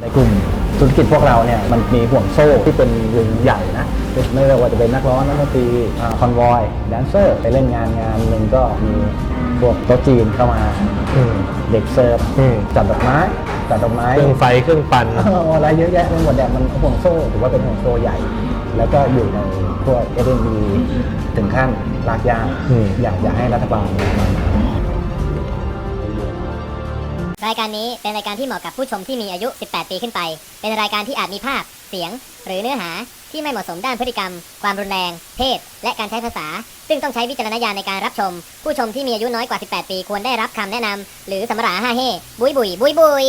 ในกลุ่มธุรกิจพวกเราเนี่ยมันมีห่วงโซ่ที่เป็นวงใหญ่นะไม่ว่าจะเป็นนักร้องนักดนตรีคอนวอยแดนเซอร์ไปเล่นงานงานหนึ่งก็มีพวกโต๊ะจีนเข้ามาอืมเด็กเสิร์ฟอืมจัดดอกไม้จัดดอกไม้เครื่องไฟเครื่องปั่นเอออะไรเยอะแยะไปหมดเนี่ยมันห่วงโซ่ถือว่าเป็นห่วงโซ่ใหญ่ แล้วก็อยู่ในพวกเอเดนบีถึงขั้นลากยางอืมอยากอยากให้รัฐบาลเนี่ยมา รายการนี้เป็นรายการที่เหมาะกับผู้ชมที่มีอายุ 18 ปีขึ้นไป เป็นรายการที่อาจมีภาพ เสียง หรือเนื้อหาที่ไม่เหมาะสมด้านพฤติกรรม ความรุนแรง เพศ และการใช้ภาษา ซึ่งต้องใช้วิจารณญาณในการรับชม ผู้ชมที่มีอายุน้อยกว่า 18 ปีควรได้รับคำแนะนำหรือสำราห้าเฮ่บุยบุยบุยบุย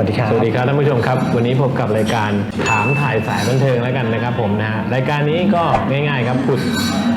วัสดีครับ สวัสดีครับท่านผู้ชมครับ วันนี้พบกับรายการถามถ่ายสายบันเทิงแล้วกันนะครับผมนะฮะรายการนี้ก็ง่ายๆครับผุด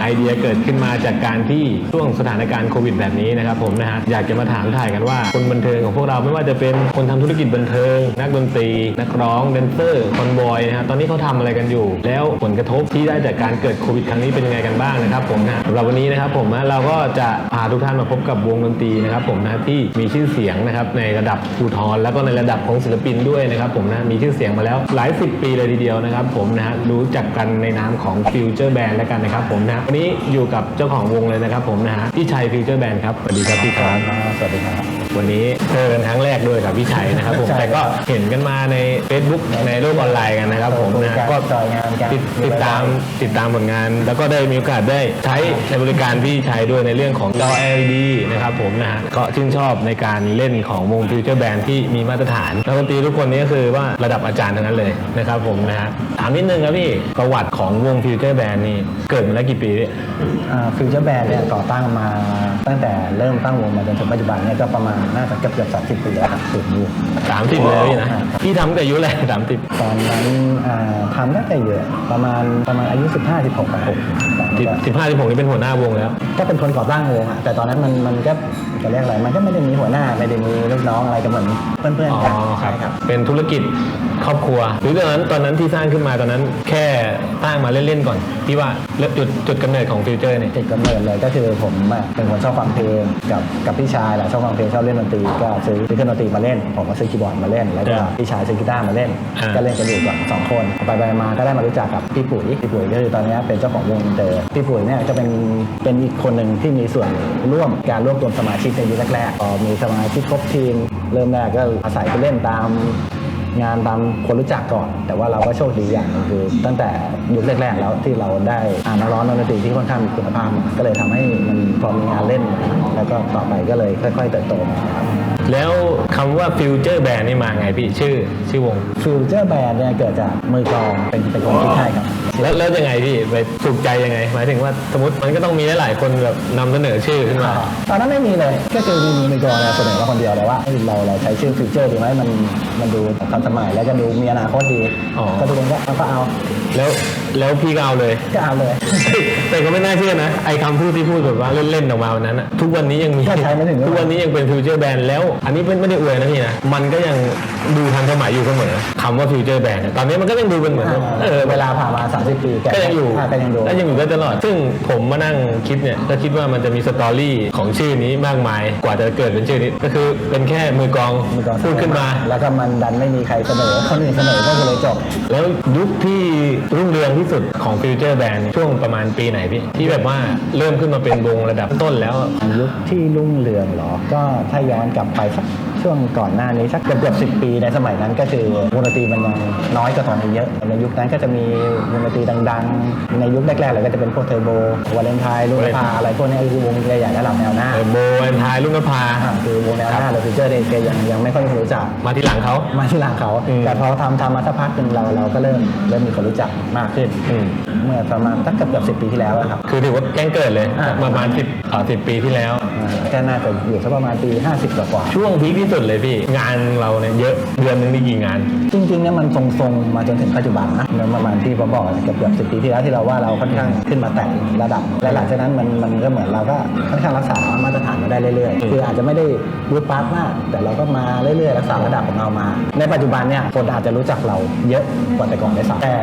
ไอเดียเกิดขึ้นมาจากการที่ช่วงสถานการณ์โควิดแบบนี้นะครับผมนะฮะอยากจะมาถามถ่ายกันว่าคนบันเทิงของพวกเราไม่ว่าจะเป็นคนทำธุรกิจบันเทิง นักดนตรี นักร้องแดนเซอร์คอนบอยนะฮะตอนนี้เขาทำอะไรกันอยู่ แล้วผลกระทบที่ได้จากการเกิดโควิดครั้งนี้เป็นยังไงกันบ้างนะครับผมนะสำหรับวันนี้นะครับผมนะเราก็จะพาทุกท่านมาพบกับวงดนตรีนะครับผมนะที่มีชื่อเสียงนะครับในระดับภูทรแล้วก็ในระดับของศิลปินด้วยนะครับผมนะมีชื่อเสียงมาแล้วหลายสิบปีเลยทีเดียวนะครับผมนะฮะรู้จักกันในนามของฟิวเจอร์แบนด์แล้วกันนะครับผมนะวันนี้อยู่กับเจ้าของวงเลยนะครับผมนะฮะพี่ชัย Future Band ครับสวัสดีครับพี่ครับสวัสดีครับ วันนี้เจอกันครั้งแรกด้วยกับพี่ชัยนะครับผมแต่ก็เห็นกันมาใน Facebook ในโลกออนไลน์กันนะครับผมนะก็ ก็จอยงานกันติดติดตามติดตามผลงาน แล้วก็ได้มีโอกาสได้ใช้ใช้บริการพี่ชัยด้วยในเรื่องของจอ LED นะครับผมนะฮะก็ชื่นชอบในการเล่นของวง Future Band ที่มีมาตรฐานนักดนตรีทุกคนนี้ก็คือว่าระดับอาจารย์ทั้งนั้นเลยนะครับผมนะฮะถามนิดนึงครับพี่ประวัติของวง Future Band นี่เกิดมาแล้วกี่ปีพี่ฟิวเจอร์แบนด์เนี่ยก่อตั้งมาตั้งแต่เริ่มตั้งวงมาจนถึงปัจจุบันเนี่ยก็ประมาณน่าจะเกือบเกือบสามสิบปีแล้วครับถึงอยู่สามสิบเลยพี่นะพี่ทำตั้งแต่อายุอะไรสามสิบตอนนั้นอ่าทำน่าจะเยอะประมาณประมาณอายุ 15 16ครับผมสิบสิบห้าสิบหกนี่เป็นหัวหน้าวงแล้ว ก็เป็นคนก่อตั้งวงอะแต่ตอนนั้นมันมันก็จะเรียกอะไรมันก็ไม่ได้มีหัวหน้าไม่ได้มีลูกน้องอะไรกันเหมือนเพื่อนอ๋ๆกันอครับใช่ครับ เป็นธุรกิจครอบครัว หรือตอนนั้นตอนนั้นที่สร้างขึ้นมาตอนนั้นแค่สร้างมาเล่นๆก่อน ที่ว่าเริ่มจุดจุดกำเนิดของฟิวเจอร์เนี่ย จุดกำเนิดเลยก็คือผมอะเป็นคนชอบฟังเพลงกับกับพี่ชายแหละชอบฟังเพลงชอบเล่นดนตรีก็ซื้อซื้อเครื่องดนตรีมาเล่นผมก็ซื้อคีย์บอร์ดมาเล่น แล้วก็อ่าพี่ชายซื้อกีตาร์มาเล่น อ่า ก็เล่นกันอยู่ก่อนสองคนไปไปมาก็ได้มารู้จักกับพี่ปุ๋ยพี่ปุ๋ยก็คือตอนนี้เป็นเจ้าของวงอินเตอร์พี่ปุ๋ยเนี่ยจะเป็นเป็นอีกคนหนึ่งที่มีส่วนร่วมการรวบรวมสมาชิกในยุคแรกๆพอมีสมาชิกครบทีม เริ่มแรกก็อาศัยไปเล่นตาม งานตามคนรู้จักก่อน แต่ว่าเราก็โชคดีอย่างหนึงคือ ตั้งแต่ยุคแรกๆแล้วที่เราได้อ่านนักร้องนักดนตรีที่ค่อนข้างมีคุณภาพมาก็เลยทำให้มันพอมีงานเล่น แล้วก็ต่อไปก็เลยค่อยๆเติบโตมาครับแล้วคำว่าฟิวเจอร์แบนนี่มาไงพี่ชื่อ ชื่อวงฟิวเจอร์แบนเนี่ยเกิดจากมือกลองเป็นเป็นคนคิดให้ครับ แล้วแล้วยังไงพี่ไปถูกใจยังไง หมายถึงว่าสมมติมันก็ต้องมีหลายๆคนแบบนำเสนอชื่อขึ้นมาตอนนั้นไม่มีเลยก็คือมีมือกลองเนี่ยเสนอมาคนเดียวเลยว่าเอ้ยเราเราใช้ชื่อฟิวเจอร์ดีไหมมันมันดูทันสมัยแล้วก็ดูมีอนาคตดีอ๋อก็ทุกคนก็เอาก็เอาแล้ว แล้วพี่ก็เอาเลย ก็เอาเลย แต่ก็ไม่น่าเชื่อนะ ไอ้คำพูดที่พูดแบบว่าเล่นๆออกมาวันนั้นอะทุกวันนี้ยังมีก็ใช้ไม่ถึงทุกวันนี้ยังเป็นฟิวเจอร์แบนแล้ว อันนี้เป็นไม่ได้อวยนะพี่นะ มันก็ยังดูทันสมัยอยู่เสมอคำว่าฟิวเจอร์แบนตอนนี้มันก็ยังดูเป็นเหมือนเดิมเออเวลาผ่านมา 30 ปีแก็ยังอยู่าก็ยังดูก็ยังอยู่ได้ตลอด ซึ่งผมมานั่งคิดเนี่ยก็คิดว่ามันจะมีสตอรี่ของชื่อนี้มากมาย กว่าจะเกิดเป็นชื่อนี้ ก็คือเป็นแค่มือกลองมือกลองพูดขึ้นมา แล้วก็มันดันไม่มีใครเสนอคนอื่นเสนอก็เลยจบแล้วยุคที่รุ่งเรืองที่สุดของฟิวเจอร์แบนช่วงประมาณปีไหนพี่ ที่แบบว่าเริ่มขึ้นมาเป็นวงระดับต้นแล้ว ยุคที่รุ่งเรืองเหรอ ก็ถ้าย้อนกลับไปสัก ช่วงก่อนหน้านี้สักเกือบเกือบสิปีในสมัยนั้นก็คือวงดนตรีมันยังน้อยกว่าตอนนี้เยอะ ในยุคนั้นก็จะมีวงดนตรีดัง ๆ ในยุคแรกๆเลยก็จะเป็นพวกเทอร์โบวาเลนไทน์ลูกพาอะไรพวกนี้คือวงใหญ่ๆระดับแนวหน้าเออโบแอนทายลุงนภาอ่าคือวงแนวหน้าเลยฟิวเจอร์เดย์แกยังยังไม่ค่อยมีคนรู้จักมาที่หลังเขามาที่หลังเขาอืมแต่พอทำทำมาสักพักหนึ่งเราเราก็เริ่มเริ่มมีคนรู้จักมากขึ้นอืมเมื่อประมาณสักเกือบเกือบสิปีที่แล้วอะครับคือถือว่าแจ้งเกิดเลยอ่าประมาณสิบอ่าสิบปีที่แล้วอ่าก็น่าจะอยู่สักประมาณปี 50กว่ากว่าช่วงพีคที่สุดเลยพี่ งานเราเนี่ยเยอะเดือนหนึงมีกี่งาน จริงๆเนี่ยมันทรงๆมาจนถึงปัจจุบันนะแล้วประมาณที่ผมบอกเกือบเกือบสิปีที่แล้วที่เราว่าเราค่อนข้างขึ้นมาแต่ระดับ และหลังจากนั้นมันมันก็เหมือนเราก็ค่อนข้างรักษามาตรฐานมาได้เรื่อยๆ คืออาจจะไม่ได้รูดปาร์ตมาก แต่เราก็มาเรื่อยๆรักษาระดับของเรามา ในปัจจุบันเนี่ยคนอาจจะรู้จักเราเยอะกว่าแต่ก่อนได้สักแต่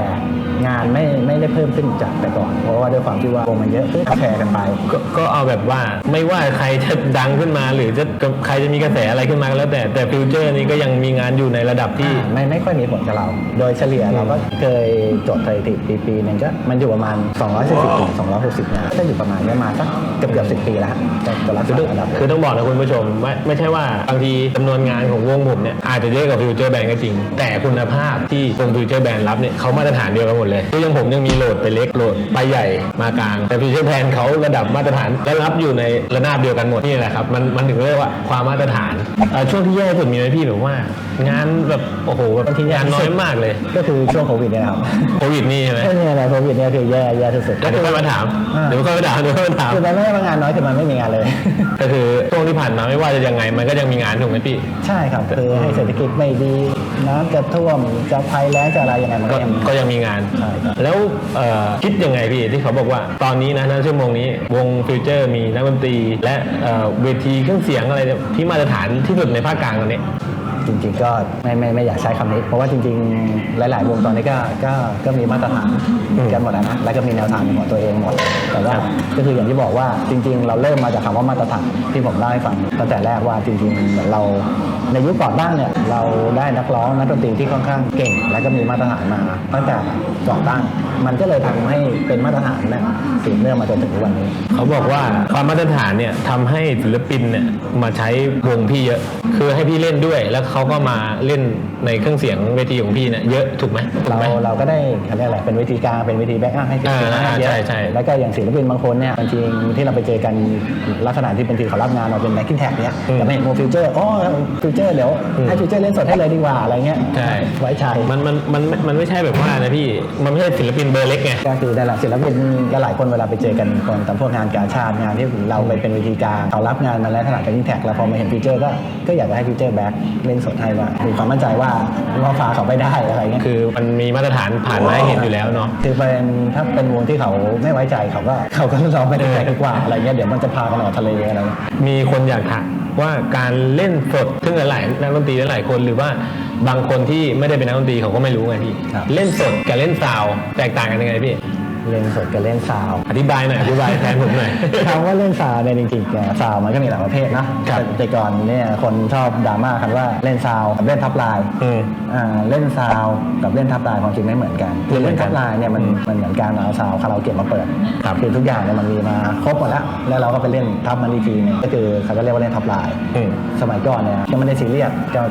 งานไม่ไม่ได้เพิ่มขึ้นจากแต่ก่อน เพราะว่าด้วยความที่ว่าวงมันเยอะขึ้นแชร์กันไป ก็ก็เอาแบบว่าไม่ว่าใครจะดังขึ้นมา หรือจะใครจะมีกระแสอะไรขึ้นมาก็แล้วแล้วแต่แต่ฟิวเจอร์นี้ก็ยังมีงานอยู่ในระดับที่ไม่ไม่ค่อยมีผลกับเรา โดยเฉลี่ยเราก็เคยจดสถิติปีปีหนึงก็มันอยู่ประมาณ 240ถึง260งานก็อยู่ประมาณเนี้ยมาสักเกือบเกือบสิปีแล้วจะจะรักคือษาต้องระดับคือต้องบอกนะคุณผู้ชมไม่ไม่ใช่ว่าบางทีจำนวนงานของวงผมเนี่ยอาจจะเยอะกว่าฟิวเจอร์แบนก็จริง แต่คุณภาพที่วงฟิวเจอร์แบนรับเนี่ยเขามาตรฐานเดียวกันหมดเลยคืออยังผมยังมีโหลดไปเล็กโหลดไปใหญ่มากลาง แต่ฟิวเจอร์แบนเขาระดับมาตรฐานและรับอยู่ในระนาบเดียวกันหมดนี่แหละครับมันมันถึงเรียกว่าความมาตรฐานเอ่อช่วงที่แย่ที่สุดมีไหมพี่แบบว่า งานแบบโอ้โหแบบงานน้อยมากเลย ก็คือช่วงโควิดเนี่ยนะครับโควิดนี่ใช่ไหมก็เนี่ยแหละโควิดเนี่ยคือแย่แย่สุดๆเดี๋ยวค่อยมาถามเดี๋ยวค่อยมาถามเดี๋ยวค่อยมาถามคือมันไม่ได้ว่างานน้อยคือมันไม่มีงานเลยก็คือช่วงที่ผ่านมาไม่ว่าจะยังไงมันก็ยังมีงานถูกไหมพี่ใช่ครับคือให้เศรษฐกิจไม่ดี น้ำจะท่วมจะภัยแล้งจะอะไรยังไงมันก็ก็ยังก็ยังมีงาน ใช่ครับ แล้วเอ่อคิดยังไงพี่ที่เขาบอกว่า ตอนนี้นะณชั่วโมงนี้ วงฟิวเจอร์มีนักดนตรีและเอ่อเวทีเครื่องเสียงอะไรเนี่ยที่มาตรฐานที่สุดในภาคกลางตอนนี้ จริงๆก็ไม่ไม่ไม่อยากใช้คำนี้ เพราะว่าจริงๆ หลาย ๆ วงตอนนี้ก็ก็ก็มีมาตรฐานอืมกันหมดแล้วนะแล้วก็มีแนวทางของตัวเองหมด แต่ว่าก็คืออย่างที่บอกว่าจริง ๆ เราเริ่มมาจากคำว่ามาตรฐานที่ผมเล่าให้ฟังตั้งแต่แรกว่าจริงๆเหมือนเราในยุคก่อนตั้งเนี่ยเราได้นักร้องนักดนตรีที่ค่อนข้างเก่ง และก็มีมาตรฐานมาตั้งแต่ก่อตั้ง มันก็เลยทำให้เป็นมาตรฐานเนี่ยสืบเนื่องมาจนถึงทุกวันนี้ เขาบอกว่าความมาตรฐานเนี่ยทำให้ศิลปินเนี่ยมาใช้วงพี่เยอะ คือให้พี่เล่นด้วยแล้วเขาก็มาเล่นในเครื่องเสียงเวทีของพี่เนี่ยเยอะถูกไหมถูกเราไหม เราก็ได้เขาเรียกอะไรเป็นวิธีกลางเป็นวิธีแบ็กอัพให้ศิลปินอ่าให้เยอะใช่ใช่ แล้วก็อย่างศิลปินบางคนเนี่ยจริงๆที่เราไปเจอกันลักษณะที่เป็นทีเขารับงานเราเป็นแบ็กกิ้งแท็กเนี่ยอืมแต่ไม่เห็นโมฟิวเจอร์อ๋อฟิวเจอร์เดี๋ยวอืมให้ฟิวเจอร์เล่นสดให้เลยดีกว่าอะไรเงี้ยใช่ไว้ใจมันมันมันมันไม่ใช่แบบว่านะพี่มันไม่ใช่ศิลปินเบอร์เล็กไง ก็คือได้ละศิลปินหลายๆคนเวลาไปเจอกันคนตามพวกงานกาชาติงานที่เราไปเป็นวิธีกลางเขารับงานมาแล้วขนาดแบ็กกิ้งแท็กแล้วพอมาเห็นฟิวเจอร์ก็ก็อยากจะให้ฟิวเจอร์แบ็กเล่นสดให้ว่ามีความมั่นใจว่าว่าฟ้าเขาไปได้อะไรเงี้ยคือมันมีมาตรฐานผ่านมาให้เห็นอยู่แล้วเนาะคือเป็นถ้าเป็นวงที่เขาไม่ไว้ใจเขาก็เขาก็เราไม่ได้ใจดีกว่าอะไรเงี้ยเดี๋ยวมันจะพากันออกทะเลอะไรเงี้ยมีคนอยากถามว่าการเล่นสดซึ่งหลายๆนักดนตรีหลายๆคนหรือว่าบางคนที่ไม่ได้เป็นนักดนตรีเขาก็ไม่รู้ไงพี่ครับเล่นสดกับเล่นซาวด์แตกต่างกันยังไงพี่ เล่นสดกับเล่นซาวด์อธิบายหน่อยอธิบายแทนผมหน่อยคำว่าเล่นซาวด์เนี่ยจริงๆเนี่ยซาวด์มันก็มีหลายประเภทนะครับแต่แต่ก่อนเนี่ยคนชอบดราม่ากันว่าเล่นซาวด์กับเล่นทับลายอืมอ่าเล่นซาวด์กับเล่นทับลายความจริงไม่เหมือนกันคือเล่นทับลายเนี่ยมันมันเหมือนการเอาซาวด์คาราโอเกะมาเปิดครับคือทุกอย่างเนี่ยมันมีมาครบหมดแล้วแล้วเราก็ไปเล่นทับมันอีกทีหนึงก็คือเขาก็เรียกว่าเล่นทับลายอืมสมัยก่อนเนี่ยก็ไม่ได้ซีเรียสก็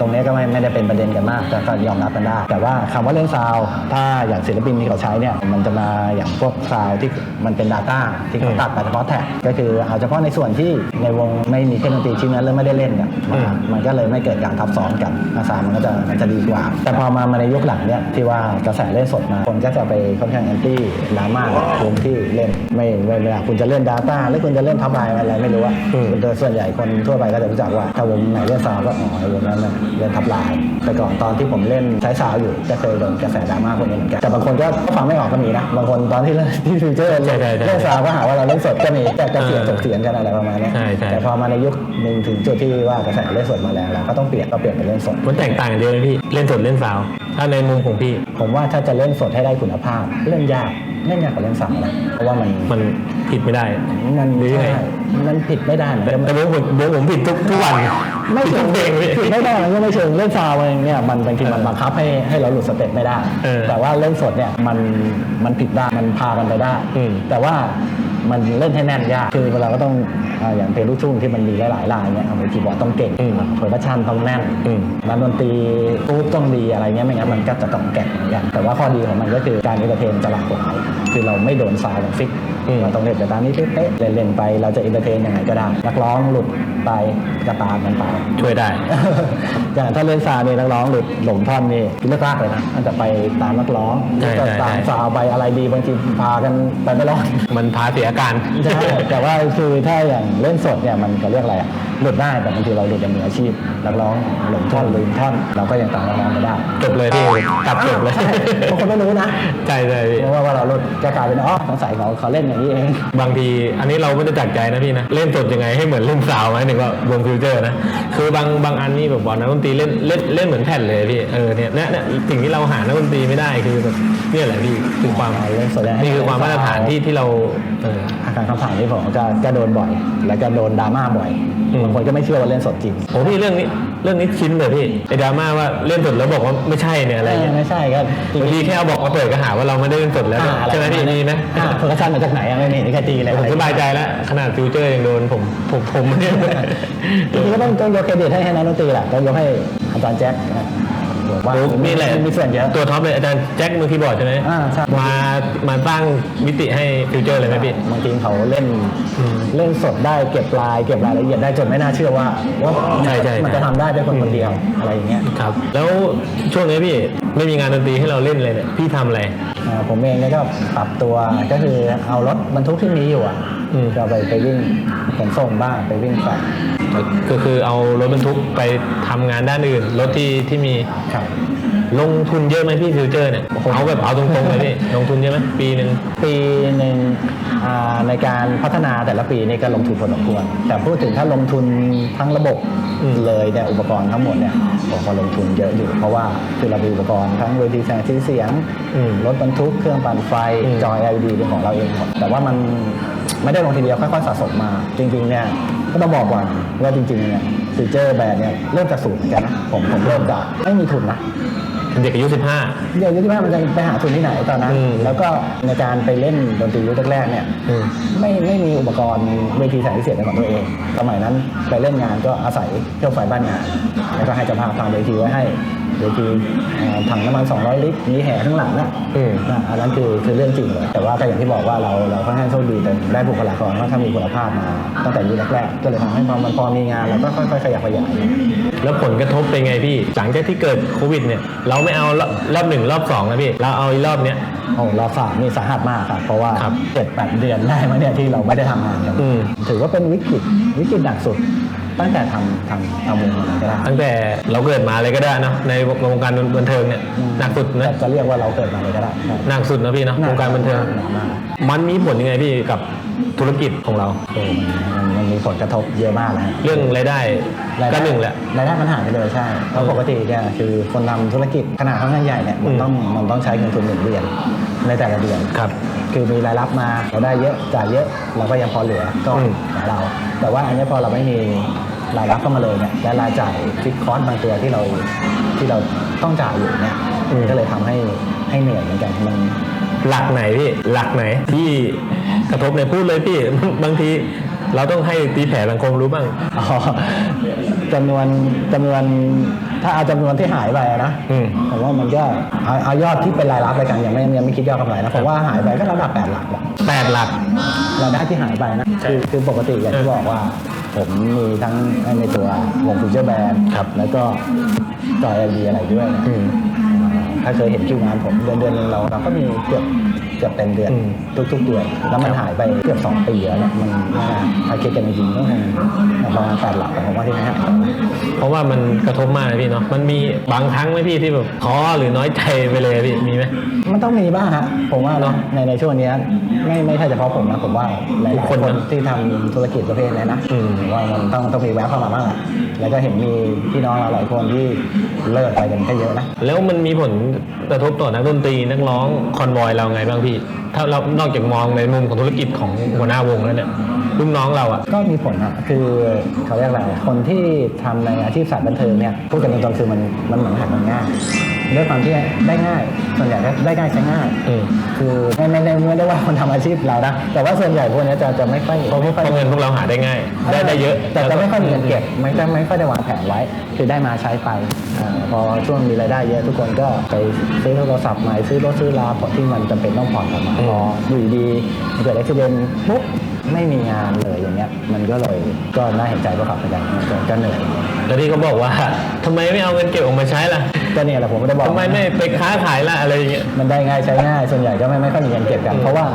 ตรงเนี้ยก็ไม่ไม่ได้เป็นประเด็นกันมากก็ก็ยอมรับกันได้แต่ว่าคำว่าเล่นซาวด์ถ้าอย่างศิลปินที่เขาใช้เนี่ยมันจะมาอย่างพวกซาวด์ที่มันเป็น Data ที่เขาอืมตัดมาเฉพาะแท็กก็คือเอาเฉพาะในส่วนที่ในวงไม่มีเครื่องดนตรีชิ้นนั้นแล้วไม่ได้เล่นกันอืมมันก็เลยไม่เกิดการทับซ้อนกันซาวด์มันก็จะมันจะดีกว่า แต่พอมามาในยุคหลังเนี่ยที่ว่ากระแสเล่นสดมาคนก็จะไปค่อนข้างแอนตี้ดราม่าวงที่เล่นไม่ไม่ไม่คุณจะเล่น Data หรือคุณจะเล่นทับไลน์อะไรไม่รู้ว่าอืมโดยส่วนใหญ่คนทั่วไปก็จะรู้จักว่าถ้าวงไหนเล่นซาวก็อ๋อไอ้วงนั้นน่ะเล่นทับลาย แต่ก่อนตอนที่ผมเล่นใช้ซาวอยู่ก็เคยโดนกระแสดราม่าพวกนี้เหมือนกันแต่บางคนก็ฟังไม่ออกก็มีนะบางคนตอนที่เล่นที่ฟิวเจอร์ใช่ใช่ใช่เล่นซาวก็หาว่าเราเล่นสดก็มีแต่กระเสียงถกเสียงกันอะไรประมาณเนี้ยใช่ใช่ แต่พอมาในยุคหนึ่งถึงจุดที่ว่ากระแสเล่นสดมาแล้วเราก็ต้องเปลี่ยนก็เปลี่ยนเป็นเล่นสด มันแตกต่างกันเยอะไหมพี่เล่นสดเล่นซาวด์ถ้าในมุมของพี่ ผมว่าถ้าจะเล่นสดให้ได้คุณภาพ เล่นยากเล่นยากกว่าเล่นซาวนะเพราะว่ามันมันผิดไม่ได้ มันหรือยังไง ใช่มันผิดไม่ได้เหมือนแต่กัน แต่วงผมวงผมผิดทุกทุกวัน ไม่ผิดเชิทุงกเพลงพี่ผิดไม่ได้มันก็ไม่เชิงเล่นซาวเองเนี่ยมันบางทีมันบังคับให้ให้เราหลุดสเต็ปไม่ได้เออแต่ว่าเล่นสดเนี่ยมันมันผิดได้มันพากันไปได้อืมแต่ว่ามันเล่นให้แน่นยากคือเราก็ต้องอ่าอย่างเพลงลูกทุ่งที่มันมีหลายๆลายเนี่ยเอาไปคีย์บอร์ดต้องเก่งอืมเผยประชันต้องแน่นอืมนักดนตรีปุ๊บต้องดีอะไรเงี้ยไม่งั้นมันก็จะต้องแก่งเหมือนกันแต่ว่าข้อดีของมันก็คือการเอนเตอร์เทนจะหลากหลายคือเราไม่โดนซาวด์แบบฟิกอื มเราต้องเล่นแต่ตามนี้เป๊ะๆเล่นๆไปเราจะเอนเตอร์เทนยังไงก็ได้นักร้องหลุดไปก็ตามมันไปช่วยได้อย่างถ้าเล่นซาวเนี่ยนักร้องหลุดหลงท่อนนี่เลือกลากเลยนะมันจะไปตามนักร้องใช่แล้วก็ใช่ตามใช่ซาวไปอะไรดีบางทีพากันไปไม่รอดมันพาเสียอาการใช่แต่ว่าคือถ้าอย่างเล่นสดเนี่ยมันก็เรียกอะไรอะหลุดได้แต่บางทีเราหลุดอย่างมืออาชีพนักร้องหลงท่อนลืมท่อน เราก็ยังตามนักร้องไม่ได้จบเลยพี่ตัดจบเลยใช่บางคนไม่รู้นะใช่ใช่พี่เพราะว่าว่าเราหลุดจะกลายเป็นอ๋อสงสัยเขาเขาเล่นอย่างนี้เองบางทีอันนี้เราไม่ได้จักใจนะพี่นะ เล่นสดยังไงให้เหมือนเล่นสาวไหมถึงว่าวงฟิวเจอร์นะ คือบางบางอันนี่แบบว่านักดนตรีเล่นเล่นเล่นเหมือนแผ่นเลยพี่เออเนี่ยเนี่ยเนี่ยสิ่งที่เราหานักดนตรีไม่ได้คือแบบเนี่ยแหละพี่คือความเล่นสดได้นี่คือความมาตรฐานที่ที่เราเอออาการคำถามนี้ผมก็ก็โดนบ่อย แล้วก็โดนดราม่าบ่อยอืมบางคนก็ไม่เชื่อว่าเล่นสดจริงโอ้พี่เรื่องนี้เรื่องนี้ชินเลยพี่ไอ้ดราม่าว่าเล่นสดแล้วบอกว่าไม่ใช่เนี่ยอะไรเงี้ยไม่ใช่ก็บางทีแค่เอาบอกมาเปิดก็หาว่าเราไม่ได้เล่นสดแล้วเนี่ยใช่ไหมพี่นี่นะโปรดักชั่นมาจากไหนอะไม่มีนี่แค่ตีเลยผมสบายใจแล้ว ขนาดฟิวเจอร์ยังโดนผมผมผมเนี่ยจริงๆก็ต้องต้องยกเครดิตให้ให้นักดนตรีแหละต้องยกให้อาจารย์แจ็ค นะผมว่านี่แหละมีส่วนเยอะตัวท็อปเลยอาจารย์แจ็คมือคีย์บอร์ดใช่ไหมอ่าใช่มามาสร้างมิติให้ฟิวเจอร์เลยไหมพี่บางทีเขาเล่นอืมเล่นสดได้เก็บลาย เก็บรายละเอียดได้จนไม่น่าเชื่อว่าว่าใช่ใช่มันจะทำได้ด้วยคนคนเดียวอะไรอย่างเงี้ยครับ แล้วช่วงนี้พี่ไม่มีงานดนตรีให้เราเล่นเลยเนี่ยพี่ทำอะไรอ่าผมเองเนี่ยก็ปรับตัวก็คือเอารถบรรทุกที่มีอยู่อะอืมก็ไปไปวิ่งขนส่งบ้างไปวิ่งแฟลต ก็คือเอารถบรรทุกไปทำงานด้านอื่น รถที่ที่มีครับลงทุนเยอะไหมพี่ฟิวเจอร์เนี่ยเอาแบบเอาตรงๆเลยพี่ลงทุนเยอะไหมปีหนึ่งปีหนึ่งอ่าในการพัฒนาแต่ละปีนี่ก็ลงทุนพอสมควรแต่พูดถึงถ้าลงทุนทั้งระบบอืมเลยเนี่ยอุปกรณ์ทั้งหมดเนี่ยผมก็ลงทุนเยอะอยู่ เพราะว่าคือเรามีอุปกรณ์ทั้งเวทีแสงสีเสียงอืมรถบรรทุกเครื่องปั่นไฟอืมจอย LED เป็นของเราเองหมดแต่ว่ามันไม่ได้ลงทีเดียวค่อยๆสะสมมา จริงๆเนี่ย ก็ต้องบอกก่อนว่าจริงๆเนี่ยฟีเจอร์แบรนด์เนี่ยเริ่มจากศูนย์เหมือนกันนะผมผมเริ่มจากไม่มีทุนนะเด็กอายุสิบห้าเดี๋ยวยุคที่ว่ามันจะไปหาทุนที่ไหนตอนนั้นอืมแล้วก็ในการไปเล่นดนตรียุคแรกๆเนี่ยอืมไม่ไม่มีอุปกรณ์เวทีแสงสีเสียงเป็นของตัวเอง สมัยนั้นไปเล่นงานก็อาศัยเครื่องไฟบ้านงาน แล้วก็ให้เจ้าภาพทำเวทีไว้ให้เวทีเอ่อถังน้ำมัน 200 ลิตรมีแห่ข้างหลังนะอืมนะอันนั้นคือคือเรื่องจริงเลยแต่ว่าก็อย่างที่บอกว่าเราเราค่อนข้างโชคดีแต่ได้บุคลากรว่าถ้ามีคุณภาพมาตั้งแต่ยุคแรกๆก็เลยทำให้พอมันพอมีงานเราก็ค่อยๆขยับขยายแล้วผลกระทบเป็นไงพี่ หลังจากที่เกิดโควิดเนี่ยเราไม่เอารอบรอบหนึ่งรอบสองนะพี่เราเอาอีกรอบเนี้ยโอ้เราสามนี่สาหัสมากครับเพราะว่าครับเจ็ดแปดเดือนได้มาเนี่ยที่เราไม่ได้ทำงานกันอืมถือว่าเป็นวิกฤตวิกฤตหนักสุด ตั้งแต่ทำทำทำวงมาก็ได้ตั้งแต่เราเกิดมาเลยก็ได้เนอะในวงการบันเทิงเนี่ยหนักสุดนะจะเรียกว่าเราเกิดมาเลยก็ได้ครับหนักสุดนะพี่เนอะวงการบันเทิงหนักมากมันมีผลยังไงพี่กับธุรกิจของเราโอ้มันมันมันมีผลกระทบเยอะมากนะฮะเรื่องรายได้รายได้ก็หนึ่งแหละรายได้มันหายไปเลยใช่เพราะปกติเนี่ยคือคนทำธุรกิจขนาดค่อนข้างใหญ่เนี่ยมันอืมต้องมันต้องใช้เงินทุนหมุนเวียนในแต่ละเดือนครับ คือมีรายรับมาเราได้เยอะจ่ายเยอะเราก็ยังพอเหลือก็อืมของเรา แต่ว่าอันนี้พอเราไม่มี รายรับเข้ามาเลยเนี่ยและรายจ่ายฟิกคอร์สบางตัวที่เราที่เราต้องจ่ายอยู่เนี่ยก็เลยทำให้ให้เหนื่อยเหมือนกันมัน หลักไหนพี่หลักไหนที่กระทบเนี่ยพูดเลยพี่ บางทีเราต้องให้ตีแผ่สังคมรู้บ้าง อ๋อจำนวนจำนวนถ้าเอาจำนวนที่หายไปอะนะอืมผมว่ามันก็เอาเอายอดที่เป็นรายรับเลยกันยังไม่ยังไม่คิดยอดกำไรนะผมว่าหายไปก็ระดับแปดหลักแหละแปดหลัก รายได้ที่หายไปนะ ใช่คือคือปกติอย่างที่บอกว่า ผมมีทั้งในตัววงฟิวเจอร์แบนด์ครับแล้วก็จอยเอลีอะไรด้วยนะอืม ถ้าเคยเห็นคิวงานผมเดือนเดือนหนึงเราเราก็มีเกือบเกือบเต็มเดือนอืมทุกๆเดือนแล้วมันหายไปเกือบสองปีแล้วเนี่ยมันน่าถ้าคิดกันจริงๆก็คงประมาณแปดหลักแต่ผมว่าที่ไม่หายไปเพราะว่ามันกระทบมากเลยพี่เนาะมันมีบางครั้งไหมพี่ที่แบบท้อหรือน้อยใจไปเลยพี่มีไหมมันต้องมีบ้างฮะผมว่าเนาะในในช่วงเนี้ยไม่ไม่ใช่เฉพาะผมนะผมว่าหลายๆทุกคคนนนะที่ทำธุรกิจประเภทเนี้ยนะอืมผมว่ามันต้องต้องมีแวะเข้ามาบ้างอะ แล้วก็เห็นมีพี่น้องเราหลายคนที่เลิกไปกันก็เยอะนะ แล้วมันมีผลกระทบต่อนักดนตรีนักร้องคอนวอยเราไงบ้างพี่ ถ้าเรานอกจากมองในมุมของธุรกิจของหัวหน้าวงแล้วเนี่ยรุ่น้องเราอะก็มีผลอะคือเขาเรียกอะไรคนที่ทำในอาชีพสายบันเทิงเนี่ยพูดกันตรงๆคือมันมันเหมือนหาเงินง่าย ด้วยความที่ได้ง่าย ส่วนใหญ่ได้ได้ง่ายใช้ง่ายอืมคือไม่ไม่ได้ไม่ได้ว่าคนทำอาชีพเรานะแต่ว่าส่วนใหญ่พวกเนี้ยจะจะไม่ค่อยเพราะไม่เพค่อยราะเงินพวกเราหาได้ง่าย ได้ได้เยอะ แต่จะไม่ค่อยมีเงินเก็บไม่จะไม่ค่อยได้วางแผนไว้ คือได้มาใช้ไปอาพอช่วงมีรายได้เยอะทุกคนก็ไปซื้อโทรศัพท์ใหม่ซื้อรถซื้อลาผ่อนที่มันจำเป็นต้องผ่อนกลับมาอืมพออยู่ดีๆเกิดอุบิเหตุปุ๊บไม่มีงานเลยอย่างเงี้ย มันก็เลยก็น่าเห็นใจพวกเขาเหมือนกันมันก็ก็เหนื่อยแล้วที่เขาบอกว่าทำไมไม่เอาเงินเก็บออกมาใช้ล่ะ ก็เนี่ยแหละผมไม่ได้บอกทำไมไม่ไปค้าขายละอะไรอย่างเงี้ยมันได้ง่ายใช้ง่ายส่วนใหญ่ก็ไม่ไม่ค่อยมีเงินเก็บกัน เพราะว่า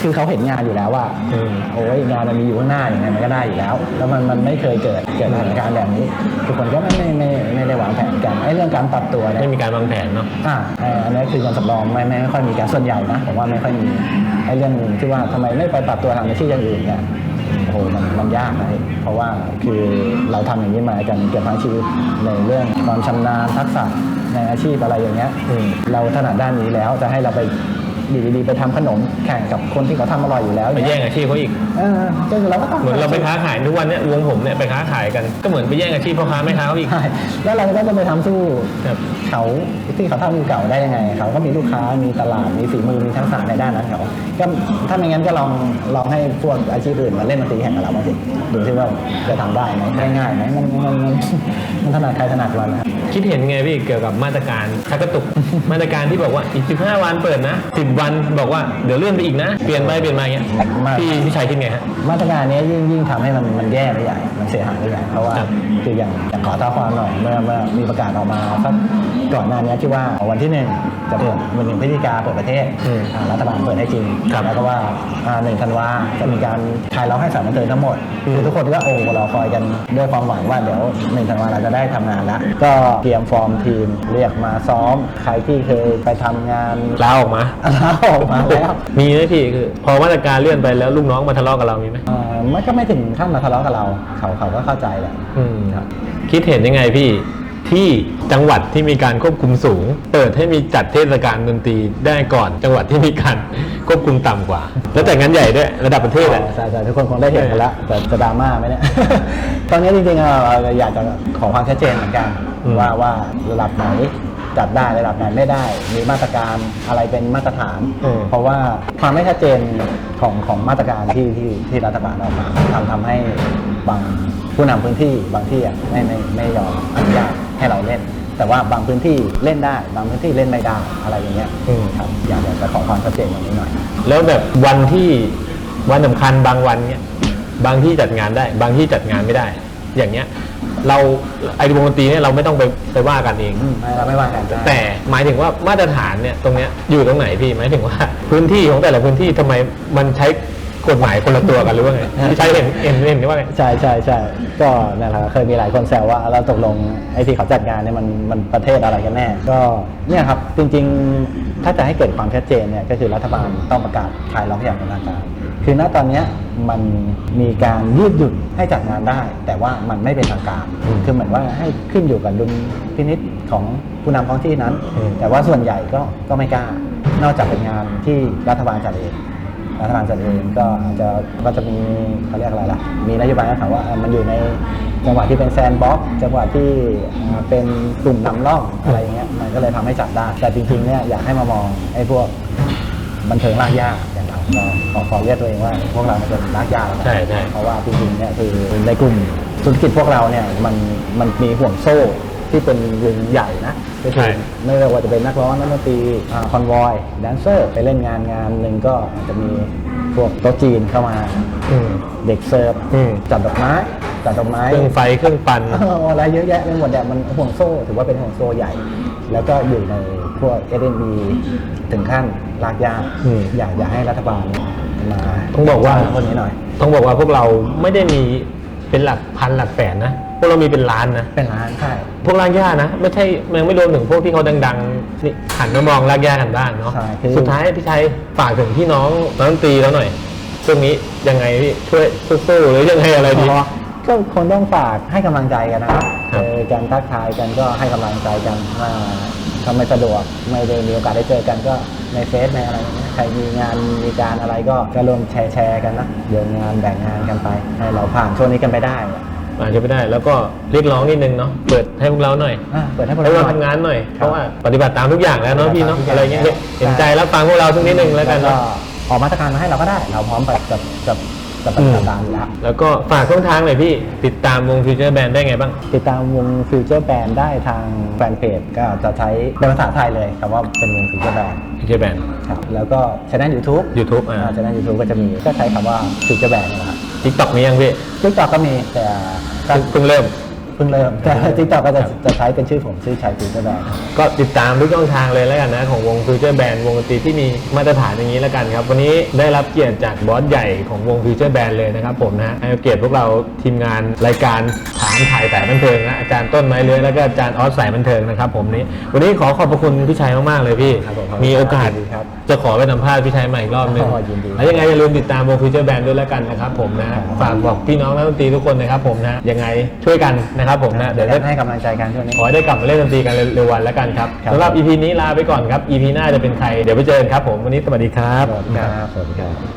คือเขาเห็นงานอยู่แล้วว่าอืมโอ้ยงานมันมีอยู่ข้างหน้าอย่างไงมันก็ได้อยู่แล้ว แล้วมันมันไม่เคยเกิดเกิดสถานการณ์แบบนี้ทุกคนก็ไม่ไม่ไม่ไม่ได้วางแผนกันไอ้เรื่องการปรับตัวเนี่ยไม่มีการวางแผนเนาะอ่าเอ่ออันนี้คือการสำรองไม่ไม่ไม่ค่อยมีการส่วนใหญ่นะผมว่าไม่ค่อยมีไอ้เรื่องที่ว่าทำไมไม่ไปปรับตัวทางอาชีพอย่างอื่นเนี่ย โอ้โหมันมันยากนะเพราะว่าคือเราทำอย่างนี้มากันเกือบทั้งชีวิตในเรื่องความชำนาญทักษะในอาชีพอะไรอย่างเงี้ยอืมเราถนัดด้านนี้แล้วจะให้เราไป อยู่ดีๆไปทำขนมแข่งกับคนที่เขาทำอร่อยอยู่แล้วไปแย่งเงี้ยอาชีพเขาอีกเออก็คือเราก็ต้องเหมือนเราไปค้าขายทุกวันเนี่ยวงผมเนี่ยไปค้าขายกันก็เหมือนไปแย่งอาชีพพ่อค้าแม่ค้าเขาอีกใช่แล้วเราก็จะไปทำสู้ครับเขาที่เขาทำอยู่เก่าได้ยังไงเขาก็มีลูกค้ามีตลาดมีฝีมือมีทักษะในด้านนั้นเขาก็ถ้าไม่งั้นก็ลองลองให้พวกอาชีพอื่นมาเล่นดนตรีแข่งกับเราบ้างสิดูที่ว่าจะทำได้ไหมได้ง่ายไหมมันมันมันมันถนัดใครถนัดมันนะ ครับคิดเห็นไงพี่เกี่ยวกับมาตรการชักกระตุก มาตรการที่บอกว่าอีก15 วันเปิดนะ 10 วันบอกว่าเดี๋ยวเลื่อนไปอีกนะ เปลี่ยนไปเปลี่ยนมาอย่างเงี้ยมาพี่พี่ชัยคิดไงฮะ มาตรการนี้ยิ่งยิ่งทำให้มันมันแย่ไปใหญ่มันเสียหายไปใหญ่เพราะว่าครับคืออย่างอย่างขอเท้าความหน่อยเมื่อเมื่อมีประกาศออกมาสักก่อนหน้านี้ที่ว่าวันที่หนึ่งจะเปิดวันหนึ่งพฤศจิกาเปิดประเทศอืมอ่ารัฐบาลเปิดให้จริงครับแล้วก็ว่าอ่าหนึ่งธันวาจะมีการคลายล็อกให้สถารบันเทิงทั้งหมดอืมคือทุกคนก็โอ้รอคอยกันด้วยความหวังว่าเดี๋ยวหนึ่งธันวาเราจะได้ทำงานแล้วก็เตรียมฟอร์มทีม เรียกมาซ้อม ใครที่เคยไปทำงานลาออกมา ลาออกมาแล้วมีไหมพี่คือ พอมาตรการเลื่อนไปแล้วลูกน้องมาทะเลาะกับเรามีไหมเอ่อมันก็ไม่ถึงขั้นมาทะเลาะกับเรา เขาเขาก็เข้าใจแหละ อืมครับ คิดเห็นยังไงพี่ ที่จังหวัดที่มีการควบคุมสูง เปิดให้มีจัดเทศกาลดนตรีได้ก่อนจังหวัดที่มีการควบคุมต่ำกว่า แล้วแต่งานใหญ่ด้วยระดับประเทศอะใช่ใช่ทุกคนคงได้เห็นกันแล้วแต่จะดราม่าไหมเนี่ย ตอนนี้จริงๆเราเราอยากจะขอความชัดเจนเหมือนกันอืม ว่าว่าระดับไหนจัดได้ระดับไหนไม่ได้ มีมาตรการอะไรเป็นมาตรฐานอืมเพราะว่าความไม่ชัดเจนของของมาตรการที่ที่ที่รัฐบาลออกมาทำทำให้บางผู้นำพื้นที่บางที่อะไม่ไม่ไม่ยอมอนุญาต ให้เราเล่น แต่ว่าบางพื้นที่เล่นได้ บางพื้นที่เล่นไม่ได้อะไรอย่างเงี้ยอืม ครับอยากจะขอความชัดเจนตรงนี้หน่อย แล้วแบบวันที่วันสำคัญบางวันเนี้ยบางที่จัดงานได้ บางที่จัดงานไม่ได้ อย่างเงี้ย เราไอ้วงดนตรีเนี่ยเราไม่ต้องไปไปว่ากันเอง อืมไม่เราไม่ว่ากันได้ แต่หมายถึงว่ามาตรฐานเนี่ยตรงเนี้ยอยู่ตรงไหนพี่หมายถึงว่า พื้นที่ของแต่ละพื้นที่ทำไมมันใช้ กฎหมายคนละตัวกันหรือว่าไงพี่ใช้เห็นเห็นเห็นว่าไงใช่ใช่ใช่ก็นั่นแหละครับเคยมีหลายคนแซวว่าเราตกลงไอ้ที่เขาจัดงานเนี่ยมันมันประเทศอะไรกันแน่ ก็เนี่ยครับจริงๆ ถ้าจะให้เกิดความชัดเจนเนี่ยก็คือรัฐบาลต้องประกาศคลายล็อกอย่างเป็นทางการ คือณตอนเนี้ยมันมีการยืดหยุ่นให้จัดงานได้ แต่ว่ามันไม่เป็นทางการอืมคือเหมือนว่าให้ขึ้นอยู่กับดุลพินิษของผู้นำท้องที่นั้นอืมแต่ว่าส่วนใหญ่ก็ก็ไม่กล้านอกจากเป็นงานที่รัฐบาลจัดเอง รัฐบาลจัดเองก็อาจจะก็จะมีเขาเรียกอะไรล่ะ มีนโยบายนะครับว่าเอ่อมันอยู่ในจังหวะที่เป็นแซนด์บ็อกซ์จังหวะที่อ่าเป็นกลุ่มนำร่องอะไรอย่างเงี้ยมันก็เลยทำให้จัดได้ แต่จริงๆเนี่ยอยากให้มามองไอ้พวกบันเทิงลากยากอย่างเราก็ขอขอเรียกตัวเองว่าพวกเราเป็นลากยากแล้วกันใช่ใช่เพราะว่าจริงๆเนี่ยคือในกลุ่มธุรกิจพวกเราเนี่ยมันมันมีห่วงโซ่ที่เป็นวงใหญ่นะ ก็คืใช่อไม่ว่าจะเป็นนักร้องนักดนตรีคอนวอยแดนเซอร์ไปเล่นงานงานหนึ่งก็อาจจะมีพวกโต๊ะจีนเข้ามาอืมเด็กเสิร์ฟอืมจัดดอกไม้จัดดอกไม้เครื่องไฟเครื่องปั่นเอออะไรเยอะแยะไปหมดเนี่ยมันห่วงโซ่ ถือว่าเป็นห่วงโซ่ใหญ่ แล้วก็อยู่ในพวก s อ b ถึงขั้นลากยากอืมอยากอยากให้รัฐบาลมาต้องบอกว่าพวกนี้หน่อย ต้องบอกว่าพวกเราไม่ได้มีเป็นหลักพันหลักแสนนะพวกเรามีเป็นล้านนะเป็นร้านใช่ พวกรากหญ้านะ ไม่ใช่ยังไม่รวมถึงพวกที่เขาดังๆนี่หันมามองรากหญ้ากันบ้างเนาะใช่คือ สุดท้ายพี่ชัยฝากถึงพี่น้องนักดนตรีแล้วหน่อยช่วงนี้ยังไงพี่ช่วยสู้ๆหรือยังไงอะไรดีอ๋อก็คนต้องฝากให้กำลังใจกันนะครับครัเจบอกันทักทายกันก็ให้กำลังใจกันว่าถ้าไม่สะดวกไม่ได้มีโอกาสได้เจอกันก็ในเฟซในอะไรอย่างเงี้ยใครมีงานมีการอะไรก็ก็รวมแชร์แชร์กันนะโยนงานแบ่งงานกันไปให้เราผ่านช่วงนี้กันไปได้ อาจจะไม่ได้ แล้วก็เรียกร้องนิดนึงเนาะเปิดให้พวกเราหน่อยอะเปิดให้พวกให้เราเราหน่อย ทำงานหน่อยครับเพราะว่าปฏิบัติตามทุกอย่างแล้วเนาะพี่เนาะปฏิบัติตามทุกอย่างอะไรเงี้ยใช่เห็นใจรับฟังพวกเราสักนิดนึงแล้วกันก็เนาะ ออกมาตรการมาให้เราก็ได้ เราพร้อมกับกับกับกับปฏิบัติตามอยู่แล้ว แล้วก็ฝากช่องทางหน่อยพี่ติดตามวงฟิวเจอร์แบนได้ไงบ้าง ติดตามวงฟิวเจอร์แบนได้ทางแฟนเพจก็จะใช้เป็นภาษาไทยเลยคำว่าเป็นวงฟิวเจอร์แบนฟิวเจอร์แบนครับแล้วก็ช anel YouTube YouTube อ่าช anel YouTube ก็จะมีก็ใช้คำว่าฟิวเจอร์แบนนะครับ ทิกตอกมียังพี่ทิกตอกก็มีแต่ก็เพิ่งเพิ่งเริ่ม เพิ่งเริ่มแต่ทิกตอกก็จะจะใช้เป็นชื่อผมชื่อชัยฟิวเจอร์แบนด์ก็ติดตามทุกช่องทางเลยแล้วกันนะ ของวงฟิวเจอร์แบนด์วงดนตรีที่มีมาตรฐานอย่างนี้แล้วกันครับ วันนี้ได้รับเกียรติจากบอสใหญ่ของวงฟิวเจอร์แบนด์เลยนะครับผมนะให้เกียรติพวกเราทีมงานรายการถามถ่ายสายบันเทิงนะอาจารย์ต้นไม้เลื้อยแล้วก็อาจารย์ออสสายบันเทิงนะครับผมนี้ วันนี้ขอขอบพระคุณพี่ชัยมากๆเลยพี่ ครับผมครับมีโอกาสยินดีครับจะขอไปสัมภาษณ์พี่ชัยใหม่อีกรอบหนึงอ๋อยินดี แล้วยังไงอย่าลืมติดตามวงฟิวเจอร์แบนด์ด้วยแล้วกันนะครับผมนะฝากบอกพี่น้องนักดนตรีทุกคนนะครับผมนะยังไงช่วยกันนะครับผมนะเดี๋ยวเดี๋จะยวให้กำลังใจกันช่วงนี้ขอให้ได้กลับมาเล่นดนตรีกันเร็วๆวันแล้วกันครับครับสำหรับ EP นี้ลาไปก่อนครับ EP หน้าจะเป็นใครเดี๋ยวไปเจอกันครับผมวันนี้สวัสดีครับสวัสดีครับสวัสดีครับ